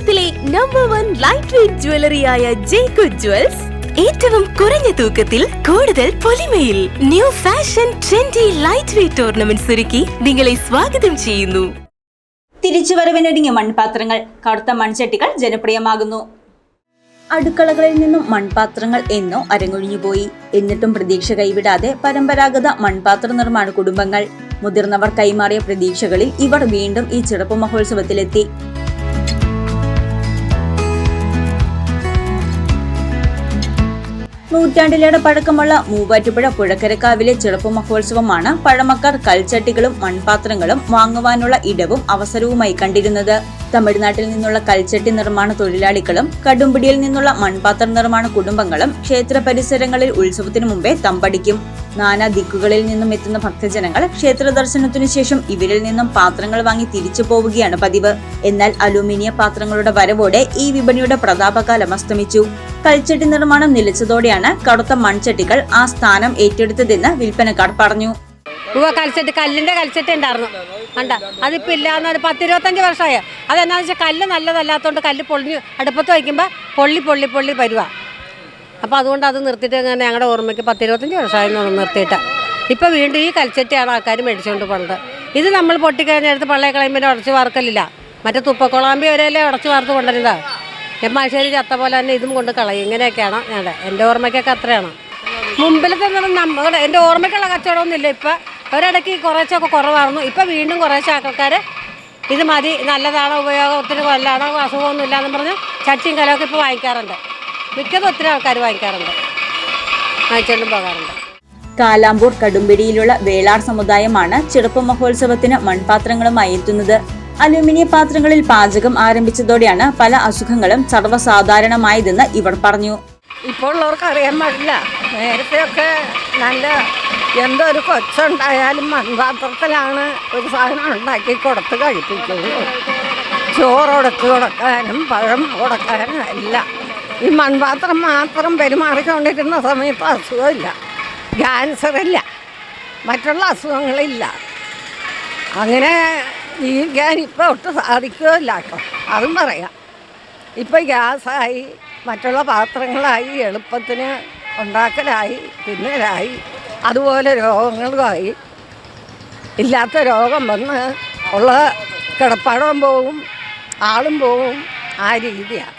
കേരളത്തിലെ number one light weight ജ്വല്ലറിയായ ജേക്കു jewels ഏറ്റവും കുറഞ്ഞ തൂക്കത്തിൽ കൂടുതൽ പൊലിമയിൽ new fashion trendy light weight ornaments ഒരുക്കി നിങ്ങളെ സ്വാഗതം ചെയ്യുന്നു. തിരിച്ചുവരവിനൊരുങ്ങിയ മൺപാത്രങ്ങൾ കറുത്ത മൺചട്ടികൾ ജനപ്രിയമാകുന്നു. അടുക്കളകളിൽ നിന്നും മൺപാത്രങ്ങൾ എന്നോ അരങ്ങൊഴിഞ്ഞുപോയി എന്നിട്ടും പ്രതീക്ഷ കൈവിടാതെ പരമ്പരാഗത മൺപാത്ര നിർമ്മാണ കുടുംബങ്ങൾ. മുതിർന്നവർ കൈമാറിയ പ്രതീക്ഷകളിൽ ഇവർ വീണ്ടും ഈ ചെറുപ്പ മഹോത്സവത്തിലെത്തി. നൂറ്റാണ്ടിലേറെ പഴക്കമുള്ള മൂവാറ്റുപുഴ പുഴക്കരക്കാവിലെ ചെറുപ്പ മഹോത്സവമാണ് പഴമക്കാർ കൽച്ചട്ടികളും മൺപാത്രങ്ങളും വാങ്ങുവാനുള്ള ഇടവും അവസരവുമായി കണ്ടിരുന്നത്. തമിഴ്നാട്ടിൽ നിന്നുള്ള കൽച്ചട്ടി നിർമ്മാണ തൊഴിലാളികളും കടുംപിടിയിൽ നിന്നുള്ള മൺപാത്ര നിർമ്മാണ കുടുംബങ്ങളും ക്ഷേത്ര പരിസരങ്ങളിൽ ഉത്സവത്തിനു മുമ്പേ തമ്പടിക്കും. നാനാ ദിക്കുകളിൽ നിന്നും എത്തുന്ന ഭക്തജനങ്ങൾ ക്ഷേത്ര ദർശനത്തിനു ശേഷം ഇവരിൽ നിന്നും പാത്രങ്ങൾ വാങ്ങി തിരിച്ചു പോവുകയാണ് പതിവ്. എന്നാൽ അലൂമിനിയ പാത്രങ്ങളുടെ വരവോടെ ഈ വിപണിയുടെ പ്രതാപകാലം അസ്തമിച്ചു. കൽച്ചട്ടി നിർമ്മാണം നിലച്ചതോടെയാണ് കടുത്ത മൺചട്ടികൾ ആ സ്ഥാനം ഏറ്റെടുത്തതെന്ന് വിൽപ്പനക്കാർ പറഞ്ഞു. കൽച്ചട്ടി കല്ലിന്റെ കൽച്ചട്ടി ഉണ്ടായിരുന്നു. കണ്ട? അതിപ്പോ ഇല്ലാന്ന് ഒരു പത്തിരുപത്തഞ്ച് വർഷമായ. അതെന്നാന്ന് വെച്ചാൽ കല്ല് നല്ലതല്ലാത്തതുകൊണ്ട് കല്ല് പൊളിഞ്ഞു അടുപ്പത്ത് വയ്ക്കുമ്പോൾ പൊള്ളി പൊള്ളി പൊള്ളി വരുവാ. അപ്പോൾ അതുകൊണ്ട് അത് നിർത്തിയിട്ട് അങ്ങനെ ഞങ്ങളുടെ ഓർമ്മയ്ക്ക് പത്തിരുപത്തഞ്ച് വർഷമായിരുന്നു നിർത്തിയിട്ട്. ഇപ്പോൾ വീണ്ടും ഈ കൽച്ചട്ടിയാണ് ആൾക്കാർ മേടിച്ചുകൊണ്ട് പോകുന്നത് ഇത് നമ്മൾ പൊട്ടിക്കഴിഞ്ഞെടുത്ത് പള്ളയെ കളയുമ്പോൾ ഉടച്ച് വാർക്കലില്ല. മറ്റേ തുപ്പക്കുളാമ്പി വരെയല്ലേ ഉടച്ച് വാർത്ത് കൊണ്ടുവരുന്നത്? എമ്മാശ്ശേരി ചത്ത പോലെ തന്നെ ഇതും കൊണ്ട് കളയും. ഇങ്ങനെയൊക്കെയാണ് ഞങ്ങളുടെ എന്റെ ഓർമ്മയ്ക്കൊക്കെ അത്രയാണ്. മുമ്പിലത്തെ നമ്മുടെ എന്റെ ഓർമ്മയ്ക്കുള്ള കച്ചവടമൊന്നുമില്ല. ഇപ്പം ഒരിടയ്ക്ക് കുറേശ്ശൊക്കെ കുറവായിരുന്നു. ഇപ്പം വീണ്ടും കുറേശ്ശെ ആൾക്കാർ ഇത് മതി നല്ലതാണോ ഒത്തിരി കൊല്ലാണോ അസുഖമൊന്നും ഇല്ലാന്ന് പറഞ്ഞ് ചട്ടിയും കലമൊക്കെ ഇപ്പോൾ വാങ്ങിക്കാറുണ്ട്. മിക്കതും ഒത്തിരി ആൾക്കാർ വാങ്ങിക്കാറുണ്ട്. വാങ്ങിച്ചുകൊണ്ടും പോകാറുണ്ട്. കാലാമ്പൂർ കടുമ്പിടിയിലുള്ള വേളാർ സമുദായമാണ് ചെറുപ്പ മഹോത്സവത്തിന് മൺപാത്രങ്ങളുമായി എത്തുന്നത്. അലൂമിനിയ പാത്രങ്ങളിൽ പാചകം ആരംഭിച്ചതോടെയാണ് പല അസുഖങ്ങളും സർവസാധാരണമായതെന്ന് ഇവർ പറഞ്ഞു. ഇപ്പോൾ ഉള്ളവർക്ക് അറിയാൻ പാടില്ല. നേരത്തെയൊക്കെ നല്ല എന്തോ ഒരു കൊച്ചുണ്ടായാലും മൺപാത്രത്തിലാണ് ഒരു സാധനം ഉണ്ടാക്കി കൊടുത്ത് കഴിപ്പിക്കുള്ളൂ ചോറ് ഉടച്ച് കൊടുക്കാനും പഴം കൊടുക്കാനും എല്ലാം. ഈ മൺപാത്രം മാത്രം പെരുമാറിക്കൊണ്ടിരുന്ന സമയത്ത് അസുഖമില്ല. ക്യാൻസറില്ല. മറ്റുള്ള അസുഖങ്ങളില്ല. അങ്ങനെ ജീവിക്കാൻ ഇപ്പോൾ ഒട്ടും സാധിക്കുകയില്ല കേട്ടോ അതും പറയാം. ഇപ്പം ഗ്യാസായി മറ്റുള്ള പാത്രങ്ങളായി എളുപ്പത്തിന് ഉണ്ടാക്കലായി തിന്നലായി അതുപോലെ രോഗങ്ങളുമായി ഇല്ലാത്ത രോഗം വന്ന് ഉള്ള കിടപ്പാടം പോവും ആളും പോവും ആ രീതിയാണ്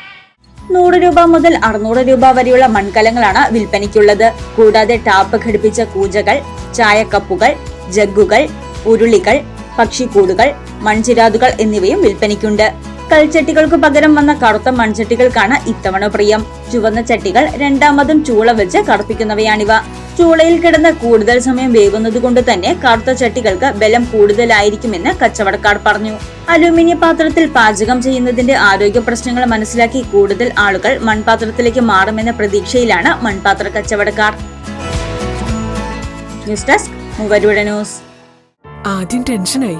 നൂറ് രൂപ മുതൽ അറുന്നൂറ് രൂപ വരെയുള്ള മൺകലങ്ങളാണ് വിൽപ്പനയ്ക്കുള്ളത്. കൂടാതെ ടാപ്പ് ഘടിപ്പിച്ച കൂജകൾ ചായക്കപ്പുകൾ ജഗ്ഗുകൾ ഉരുളികൾ പക്ഷിക്കൂടുകൾ മൺചിരാതുകൾ എന്നിവയും വിൽപ്പനയ്ക്കുണ്ട്. കൽച്ചട്ടികൾക്ക് പകരം വന്ന കറുത്ത മൺചട്ടികൾക്കാണ് ഇത്തവണ പ്രിയം. ചുവന്ന ചട്ടികൾ രണ്ടാമതും ചൂള വെച്ച് കറുപ്പിക്കുന്നവയാണിവ. ചൂളയിൽ കിടന്ന് കൂടുതൽ സമയം വേവുന്നത് കൊണ്ട് തന്നെ കറുത്ത ചട്ടികൾക്ക് ബലം കൂടുതലായിരിക്കുമെന്ന് കച്ചവടക്കാർ പറഞ്ഞു. അലൂമിനിയ പാത്രത്തിൽ പാചകം ചെയ്യുന്നതിന്റെ ആരോഗ്യ പ്രശ്നങ്ങൾ മനസ്സിലാക്കി കൂടുതൽ ആളുകൾ മൺപാത്രത്തിലേക്ക് മാറുമെന്ന പ്രതീക്ഷയിലാണ് മൺപാത്ര കച്ചവടക്കാർ. ന്യൂസ് ഡെസ്ക് മൂവരുടെ ന്യൂസ്. ആദ്യം ടെൻഷനായി.